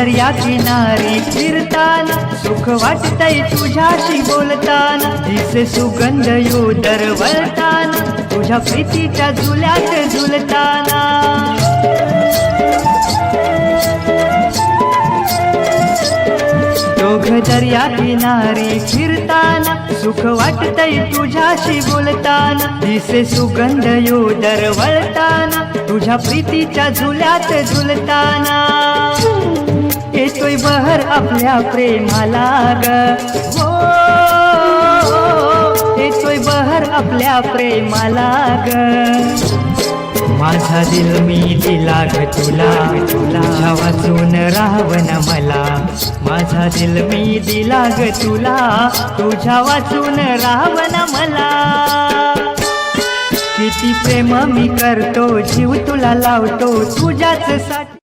दर्या किनारी फिरताना सुख वाटतय तुझ्याशी बोलताना. तिचे सुगंध यो दरवळताना तुझ्या प्रीतीच्या झुल्यात झुलताना. दोघ दर्या किनारी फिरताना सुख वाटतय तुझ्याशी बोलताना. दिसे सुगंध यो दरवळताना तुझ्या प्रीतीच्या झुल्यात झुलताना. होय बहर आपल्या प्रेमाला ग. हो येतोय बहर आपल्या प्रेमाला ग. माझा दिल मी दिला ग तुला. तुला वाचून राहावं मला. माझा दिल मी दिला ग तुला. तुझ्या वाचून राहवन मला. किती प्रेम मी करतो जीव तुला लावतो तुझ्याच साठी